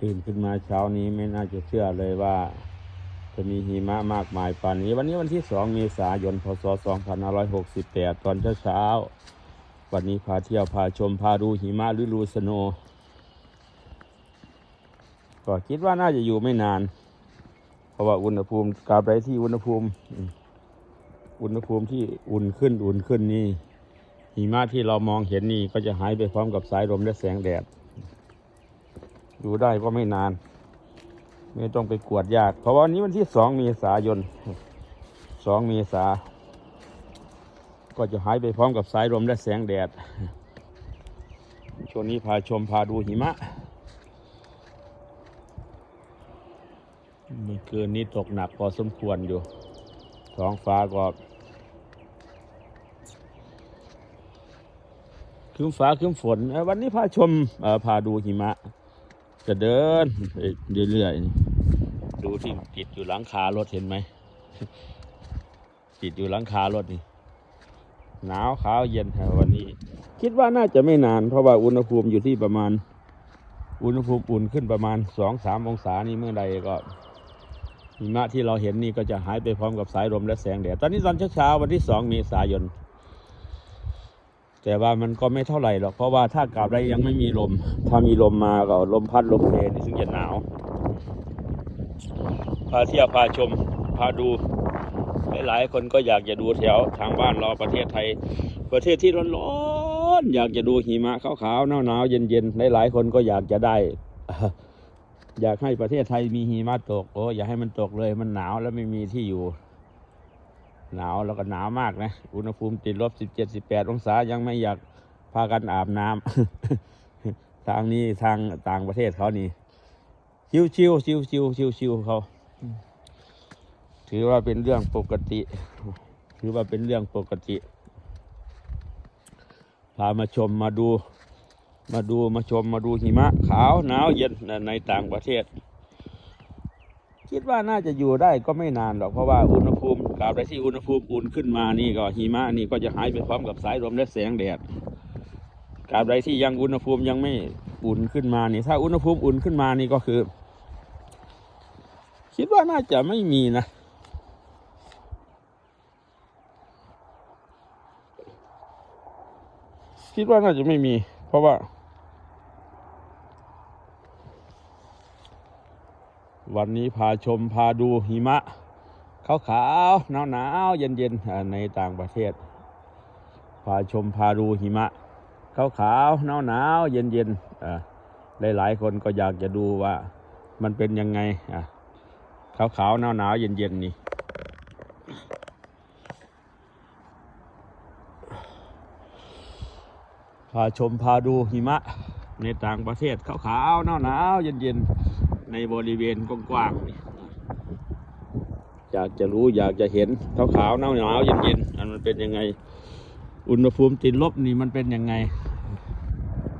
ตื่นขึ้นมาเช้านี้ไม่น่าจะเชื่อเลยว่า จะมีหิมะมากมายป่านนี้ วันนี้วันที่สองเมษายนพศ2568ตอนเช้าๆวันนี้พาเที่ยวพาชมพาดูหิมะหรือลูสโนก็คิดว่าน่าจะอยู่ไม่นาน เพราะว่าอุณหภูมิกลับไปที่อุณหภูมิ อุณหภูมิที่อุ่นขึ้นอุ่นขึ้นนี่หิมะที่เรามองเห็นนี่ก็จะหายไปพร้อมกับสายลมและแสงแดด อยู่ได้ก็ไม่นาน ไม่ต้องไปกวดยาก เพราะวันนี้วันที่สองเมษายนสองเมษา ก็จะหายไปพร้อมกับสายลมและแสงแดด ช่วงนี้พาชมพาดูหิมะเมื่อคืนนี้ตกหนักพอสมควรอยู่ ท้องฟ้าก็ครึ้มฟ้าครึ้มฝน วันนี้พาชมพาดูหิมะ จะเดินเรื่อยๆดูที่ติดอยู่หลังคารถเห็นไหมติดอยู่หลังคารถนี่หนาวขาวเย็นแถววันนี้ คิดว่าน่าจะไม่นาน เพราะว่าอุณหภูมิอยู่ที่ประมาณ อุณหภูมิอุ่นขึ้นประมาณสองสามองศานี่เมื่อใดก็หิมะที่เราเห็นนี่ก็จะหายไปพร้อมกับสายลมและแสงแดดตอนนี้ตอนเช้าๆวันที่สองเมษายน แต่ว่ามันก็ไม่เท่าไหร่หรอกเพราะว่าถ้ากลับได้ยังไม่มีลม ถ้ามีลมมาก็ลมพัดลมเพลนี่ซึ่งจะหนาวพาเที่ยวพาชมพาดูหลายๆคนก็อยากจะดูแถวทางบ้านเราประเทศไทย ประเทศที่ร้อนๆอยากจะดูหิมะขาวๆหนาวๆเย็นๆหลายๆคนก็อยากจะได้ อยากให้ประเทศไทยมีหิมะตกโอ้อย่าให้มันตกเลยมันหนาวแล้วไม่มีที่อยู่ หนาวแล้วก็หนาวมากนะ อุณหภูมิติดลบสิบเจ็ดสิบแปดองศายังไม่อยากพากันอาบน้ำทางนี้ทางต่างประเทศเขานี่ ชิวชิวชิวชิวชิวชิวเขา ถือว่าเป็นเรื่องปกติ ถือว่าเป็นเรื่องปกติ พามาชมมาดู มาดูมาชมมาดูหิมะ ขาวหนาวเย็นในต่างประเทศ คิดว่าน่าจะอยู่ได้ก็ไม่นานหรอกเพราะว่าอุณหภูมิกลับใดที่อุณหภูมิอุ่นขึ้นมานี่ก็หิมะนี่ก็จะหายไปพร้อมกับสายลมและแสงแดดกลับใดที่ยังอุณหภูมิยังไม่อุ่นขึ้นมานี่ ถ้าอุณหภูมิอุ่นขึ้นมานี่ก็คือ คิดว่าน่าจะไม่มีนะคิดว่าน่าจะไม่มี เพราะว่า วันนี้พาชมพาดูหิมะขาวขาวหนาวหนาวๆเย็นเย็นๆในต่างประเทศ พาชมพาดูหิมะขาวขาวหนาวหนาวๆเย็นเย็นๆหลายๆคนก็อยากจะดูว่ามันเป็นยังไงอะขาวขาวหนาวหนาวๆเย็นเย็นๆนี่พาชมพาดูหิมะในต่างประเทศขาวๆหนาวๆเย็นๆ ในบริเวณกว้างๆนี่อยากจะรู้อยากจะเห็นขาวๆหนาวๆเย็นๆอันมันเป็นยังไง อุณหภูมิติดลบนี่มันเป็นยังไง